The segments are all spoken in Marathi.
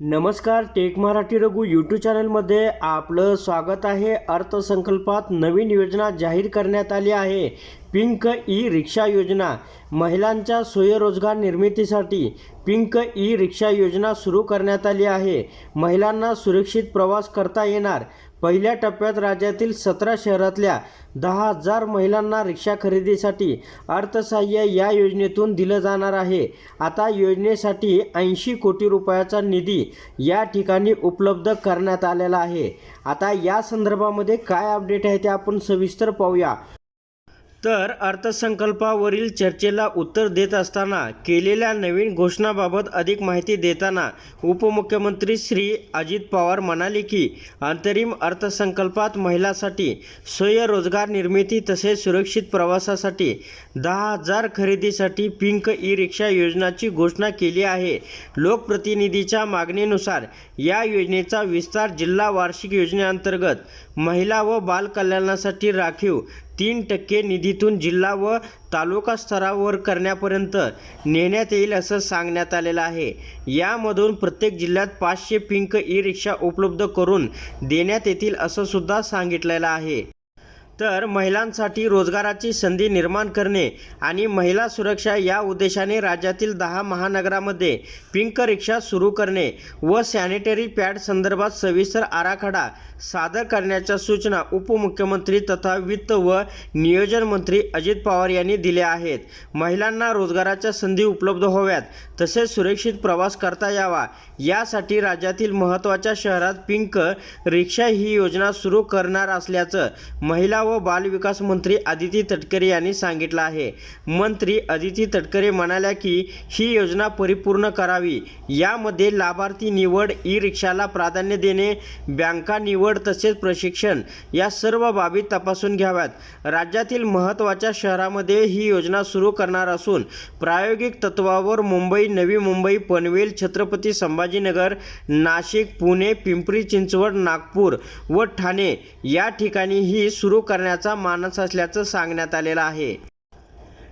नमस्कार टेक मराठी रघु यूट्यूब चॅनलमध्ये आपलं स्वागत आहे. अर्थसंकल्पात नवीन योजना जाहीर करण्यात आली आहे. पिंक ई रिक्षा योजना महिलांच्या स्वयंरोजगार निर्मितीसाठी पिंक ई रिक्षा योजना सुरू करण्यात आली आहे. महिलांना सुरक्षित प्रवास करता येणार. पहिल्या टप्प्यात राज्यातील सतरा शहरातल्या दहा हजार महिलांना रिक्षा खरेदीसाठी अर्थसहाय्य या योजनेतून दिलं जाणार आहे. आता योजनेसाठी ऐंशी कोटी रुपयाचा निधी या ठिकाणी उपलब्ध करण्यात आलेला आहे. आता या संदर्भामध्ये काय अपडेट आहे ते आपण सविस्तर पाहूया. तर अर्थसंकल्पावरील चर्चेला उत्तर देत असताना केलेल्या नवीन घोषणाबाबत अधिक माहिती देताना उपमुख्यमंत्री श्री अजित पवार म्हणाले की अंतरिम अर्थसंकल्पात महिलांसाठी स्वयंरोजगार निर्मिती तसेच सुरक्षित प्रवासासाठी दहा हजार खरेदीसाठी पिंक ई रिक्षा योजनाची घोषणा केली आहे. लोकप्रतिनिधीच्या मागणीनुसार या योजनेचा विस्तार जिल्हा वार्षिक योजनेअंतर्गत महिला व बालकल्याणासाठी राखीव तीन टक्के निधीतून जिल्हा व तालुका स्तरावर करण्यापर्यंत नेण्यात येईल असं सांगण्यात आलेलं आहे. यामधून प्रत्येक जिल्ह्यात पाचशे पिंक ई रिक्षा उपलब्ध करून देण्यात येतील असं सुद्धा सांगितलेलं आहे. तर महिलांसाठी रोजगाराची संधी निर्माण करणे आणि महिला सुरक्षा या उद्देशाने राज्यातील दहा महानगरामध्ये पिंक रिक्षा सुरू करणे व सॅनिटरी पॅड संदर्भात सविस्तर आराखडा सादर करण्याच्या सूचना उपमुख्यमंत्री तथा वित्त व नियोजन मंत्री अजित पवार यांनी दिल्या आहेत. महिलांना रोजगाराच्या संधी उपलब्ध व्हाव्यात तसेच सुरक्षित प्रवास करता यावा. यासाठी राज्यातील महत्त्वाच्या शहरात पिंक रिक्षा ही योजना सुरू करणार असल्याचं महिला व बालविकास मंत्री आदिती तटकरे यांनी सांगितलं आहे. मंत्री आदिती तटकरे म्हणाल्या की ही योजना परिपूर्ण करावी. यामध्ये लाभार्थी निवड ई रिक्षाला प्राधान्य देणे बँका निवड तसेच प्रशिक्षण या सर्व बाबी तपासून घ्याव्यात. राज्यातील महत्त्वाच्या शहरामध्ये ही योजना सुरू करणार असून प्रायोगिक तत्वावर मुंबई नवी मुंबई पनवेल छत्रपती संभाजीनगर नाशिक पुणे पिंपरी चिंचवड नागपूर व ठाणे या ठिकाणी ही सुरू करण्याचा मानस असल्याचं सांगण्यात आलेलं आहे.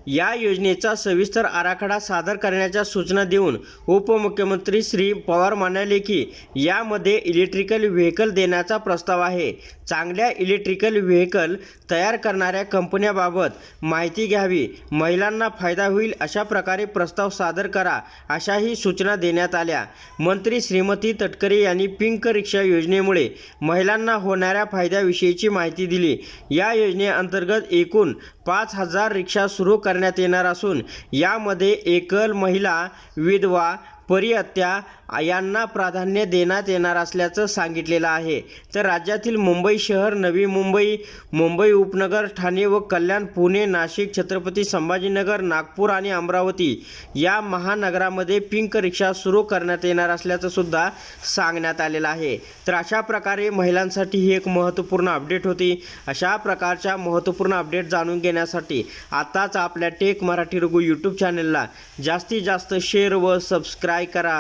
या योजनेचा सविस्तर आराखडा सादर करण्याच्या सूचना देऊन उपमुख्यमंत्री श्री पवार म्हणाले की यामध्ये इलेक्ट्रिकल व्हेकल देण्याचा प्रस्ताव आहे. चांगल्या इलेक्ट्रिकल व्हेकल तयार करणाऱ्या कंपन्याबाबत माहिती घ्यावी. महिलांना फायदा होईल अशा प्रकारे प्रस्ताव सादर करा अशाही सूचना देण्यात आल्या. मंत्री श्रीमती तटकरे यांनी पिंक रिक्षा योजनेमुळे महिलांना होणाऱ्या फायद्याविषयीची माहिती दिली. या योजनेअंतर्गत एकूण पाच हजार रिक्षा सुरू करण्यात येणार असून यामध्ये एकल महिला विधवा परिहत्या यांना प्राधान्य देण्यात येणार असल्याचं सांगितलेलं आहे. तर राज्यातील मुंबई शहर नवी मुंबई मुंबई उपनगर ठाणे व कल्याण पुणे नाशिक छत्रपती संभाजीनगर नागपूर आणि अमरावती या महानगरामध्ये पिंक रिक्षा सुरू करण्यात येणार असल्याचं सुद्धा सांगण्यात आलेलं आहे. तर अशा प्रकारे महिलांसाठी ही एक महत्त्वपूर्ण अपडेट होती. अशा प्रकारच्या महत्त्वपूर्ण अपडेट जाणून घेण्यासाठी आताच आपल्या टेक मराठी रघु यूट्यूब चॅनलला जास्तीत जास्त शेअर व सबस्क्राईब ट्राय करा.